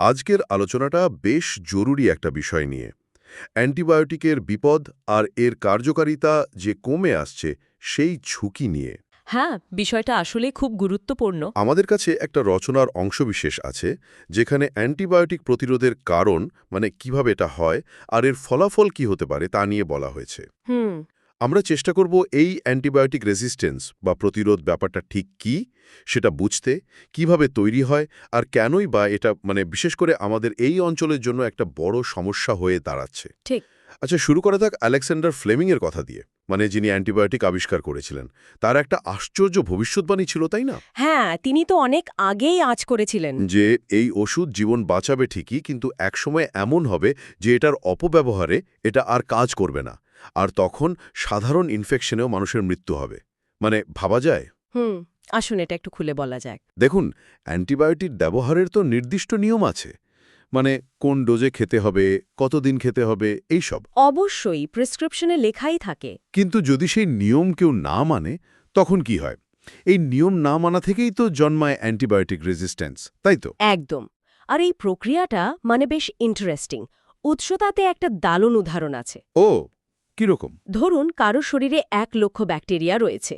আজকের আলোচনাটা বেশ জরুরি একটা বিষয় নিয়ে। অ্যান্টিবায়োটিকের বিপদ আর এর কার্যকারিতা যে কমে আসছে সেই ঝুঁকি নিয়ে। হ্যাঁ বিষয়টা আসলে খুব গুরুত্বপূর্ণ। আমাদের কাছে একটা রচনার অংশবিশেষ আছে যেখানে অ্যান্টিবায়োটিক প্রতিরোধের কারণ মানে কীভাবে এটা হয় আর এর ফলাফল কি হতে পারে তা নিয়ে বলা হয়েছে। হুম। আমরা চেষ্টা করব এই অ্যান্টিবায়োটিক রেজিস্ট্যান্স বা প্রতিরোধ ব্যাপারটা ঠিক কি সেটা বুঝতে কীভাবে তৈরি হয় আর কেনই বা এটা মানে বিশেষ করে আমাদের এই অঞ্চলের জন্য একটা বড় সমস্যা হয়ে দাঁড়াচ্ছে। ঠিক। আচ্ছা শুরু করা যাক আলেকজান্ডার ফ্লেমিংয়ের কথা দিয়ে মানে যিনি অ্যান্টিবায়োটিক আবিষ্কার করেছিলেন। তার একটা আশ্চর্য ভবিষ্যৎবাণী ছিল তাই না? হ্যাঁ তিনি তো অনেক আগেই আজ করেছিলেন। যে এই ওষুধ জীবন বাঁচাবে ঠিকই কিন্তু একসময় এমন হবে যে এটার অপব্যবহারে এটা আর কাজ করবে না। আর তখন সাধারণ ইনফেকশনেও মানুষের মৃত্যু হবে। মানে ভাবা যায়? হুম আসুন এটা একটু খুলে বলা যাক। দেখুন অ্যান্টিবায়োটিক ব্যবহারের তো নির্দিষ্ট নিয়ম আছে। মানে কোন ডোজে খেতে হবে কতদিন খেতে হবে এই সব। অবশ্যই প্রেসক্রিপশনে লেখাই থাকে। কিন্তু যদি সেই নিয়ম কেউ না মানে তখন কি হয়? এই নিয়ম না মানা থেকেই তো জন্মায় অ্যান্টিবায়োটিক রেজিস্ট্যান্স তাই তো? একদম। আর এই প্রক্রিয়াটা মানে বেশ ইন্টারেস্টিং উৎসতাতে একটা দারুণ উদাহরণ আছে। ও কীরকম? ধরুন কারও শরীরে এক লক্ষ ব্যাকটেরিয়া রয়েছে।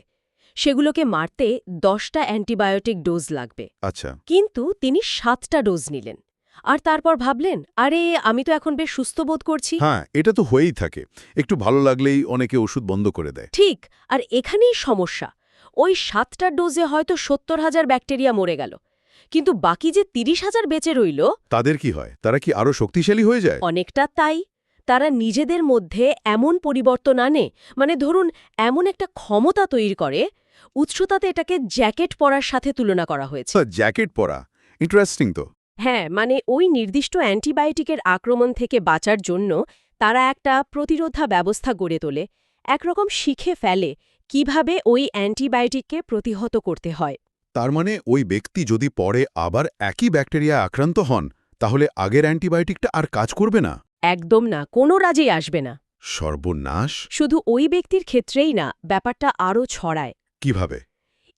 সেগুলোকে মারতে দশটা অ্যান্টিবায়োটিক ডোজ লাগবে। আচ্ছা। কিন্তু তিনি সাতটা ডোজ নিলেন। আর তারপর ভাবলেন আরে আমি তো এখন বেশ সুস্থ বোধ করছি। হ্যাঁ এটা তো হয়েই থাকে। একটু ভালো লাগলেই অনেকে ওষুধ বন্ধ করে দেয়। ঠিক আর এখানেই সমস্যা। ওই সাতটা ডোজে হয়তো সত্তর হাজার ব্যাকটেরিয়া মরে গেল। কিন্তু বাকি যে তিরিশ হাজার বেঁচে রইল তাদের কি হয়? তারা কি আরও শক্তিশালী হয়ে যায়? অনেকটা তাই। তারা নিজেদের মধ্যে এমন পরিবর্তন আনে মানে ধরুন এমন একটা ক্ষমতা তৈরি করে উৎসতাতে এটাকে জ্যাকেট পরার সাথে তুলনা করা হয়েছে। জ্যাকেট পরা ইন্টারেস্টিং তো। হ্যাঁ মানে ওই নির্দিষ্ট অ্যান্টিবায়োটিকের আক্রমণ থেকে বাঁচার জন্য তারা একটা প্রতিরোধা ব্যবস্থা গড়ে তোলে একরকম শিখে ফেলে কীভাবে ওই অ্যান্টিবায়োটিককে প্রতিহত করতে হয়। তার মানে ওই ব্যক্তি যদি পরে আবার একই ব্যাকটেরিয়া আক্রান্ত হন তাহলে আগের অ্যান্টিবায়োটিকটা আর কাজ করবে না? একদম না কোনো রাজেই আসবে না। সর্বনাশ? শুধু ওই ব্যক্তির ক্ষেত্রেই না ব্যাপারটা আরও ছড়ায়। কীভাবে?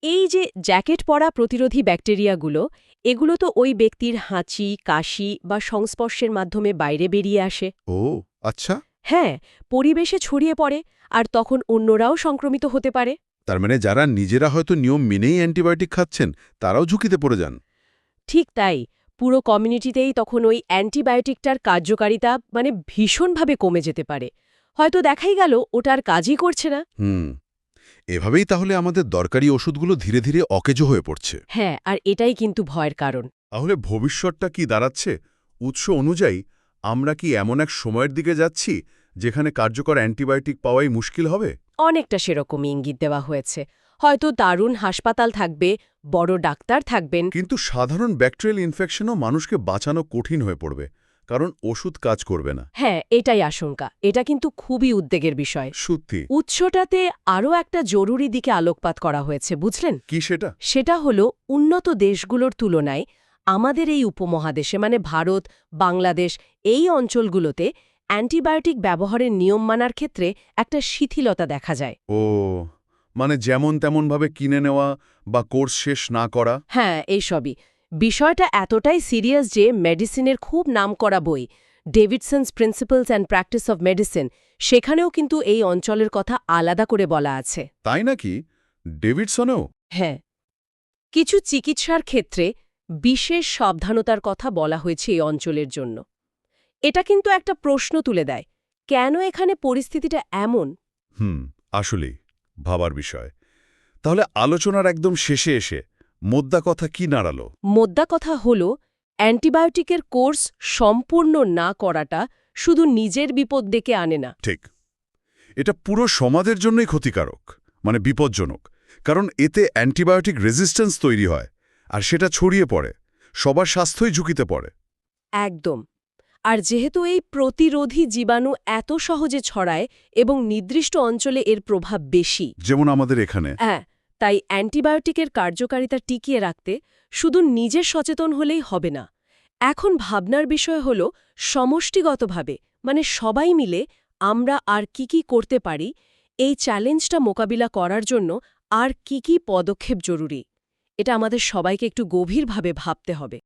এই যে জ্যাকেট পরা প্রতিরোধী ব্যাকটেরিয়াগুলো এগুলো তো ওই ব্যক্তির হাঁচি কাশি বা সংস্পর্শের মাধ্যমে বাইরে বেরিয়ে আসে। ও আচ্ছা। হ্যাঁ পরিবেশে ছড়িয়ে পড়ে আর তখন অন্যরাও সংক্রমিত হতে পারে। তার মানে যারা নিজেরা হয়তো নিয়ম মেনেই অ্যান্টিবায়োটিক খাচ্ছেন তারাও ঝুঁকিতে পড়ে যান। ঠিক তাই। পুরো কমিউনিটিতেই তখন ওই অ্যান্টিবায়োটিকটার কার্যকারিতা মানে ভীষণভাবে কমে যেতে পারে। হয়তো দেখাই গেল ওটার কাজই করছে না। হুম এভাবেই তাহলে আমাদের দরকারি ওষুধগুলো ধীরে ধীরে অকেজো হয়ে পড়ছে। হ্যাঁ আর এটাই কিন্তু ভয়ের কারণ। তাহলে ভবিষ্যৎটা কি দাঁড়াচ্ছে? উৎস অনুযায়ী আমরা কি এমন এক সময়ের দিকে যাচ্ছি যেখানে কার্যকর অ্যান্টিবায়োটিক পাওয়াই মুশকিল হবে? অনেকটা সেরকমই ইঙ্গিত দেওয়া হয়েছে। হয়তো দারুণ হাসপাতাল থাকবে বড় ডাক্তার থাকবেন। কিন্তু সাধারণ ব্যাকটেরিয়াল ইনফেকশনও মানুষকে বাঁচানো কঠিন হয়ে পড়বে কারণ ওষুধ কাজ করবে না। হ্যাঁ এটাই আশঙ্কা। এটা কিন্তু খুবই উদ্বেগের বিষয়। সত্যি। উৎসটাতে আরও একটা জরুরি দিকে আলোকপাত করা হয়েছে বুঝলেন? কি সেটা? সেটা হলো উন্নত দেশগুলোর তুলনায় আমাদের এই উপমহাদেশে মানে ভারত বাংলাদেশ এই অঞ্চলগুলোতে অ্যান্টিবায়োটিক ব্যবহারের নিয়ম মানার ক্ষেত্রে একটা শিথিলতা দেখা যায়। ও মানে যেমন তেমনভাবে কিনে নেওয়া বা কোর্স শেষ না করা? হ্যাঁ এইসবই। বিষয়টা এতটাই সিরিয়াস যে মেডিসিনের খুব নামকরা বই Davidson's principles and practice of medicine সেখানেও কিন্তু এই অঞ্চলের কথা আলাদা করে বলা আছে। তাই নাকি? ডেভিডসনেও? হ্যাঁ। কিছু চিকিৎসার ক্ষেত্রে বিশেষ সাবধানতার কথা বলা হয়েছে এই অঞ্চলের জন্য। এটা কিন্তু একটা প্রশ্ন তুলে দেয় কেন এখানে পরিস্থিতিটা এমন? হুম আসলেই। ভাবার বিষয়। তাহলে আলোচনার একদম শেষে এসে মোদ্দা কথা কি নাড়ালো? মোদ্দা কথা হল অ্যান্টিবায়োটিকের কোর্স সম্পূর্ণ না করাটা শুধু নিজের বিপদ ডেকে আনে না। ঠিক। এটা পুরো সমাজের জন্যই ক্ষতিকারক মানে বিপজ্জনক। কারণ এতে অ্যান্টিবায়োটিক রেজিস্ট্যান্স তৈরি হয় আর সেটা ছড়িয়ে পড়ে সবার স্বাস্থ্যই ঝুঁকিতে পড়ে। একদম। আর যেহেতু এই প্রতিরোধী জীবাণু এত সহজে ছড়ায় এবং নির্দিষ্ট অঞ্চলে এর প্রভাব বেশি। যেমন আমাদের এখানে। হ্যাঁ তাই অ্যান্টিবায়োটিকের কার্যকারিতা টিকিয়ে রাখতে শুধু নিজের সচেতন হলেই হবে না। এখন ভাবনার বিষয় হল সমষ্টিগতভাবে মানে সবাই মিলে আমরা আর কি কি করতে পারি এই চ্যালেঞ্জটা মোকাবিলা করার জন্য আর কি কি পদক্ষেপ জরুরি এটা আমাদের সবাইকে একটু গভীরভাবে ভাবতে হবে।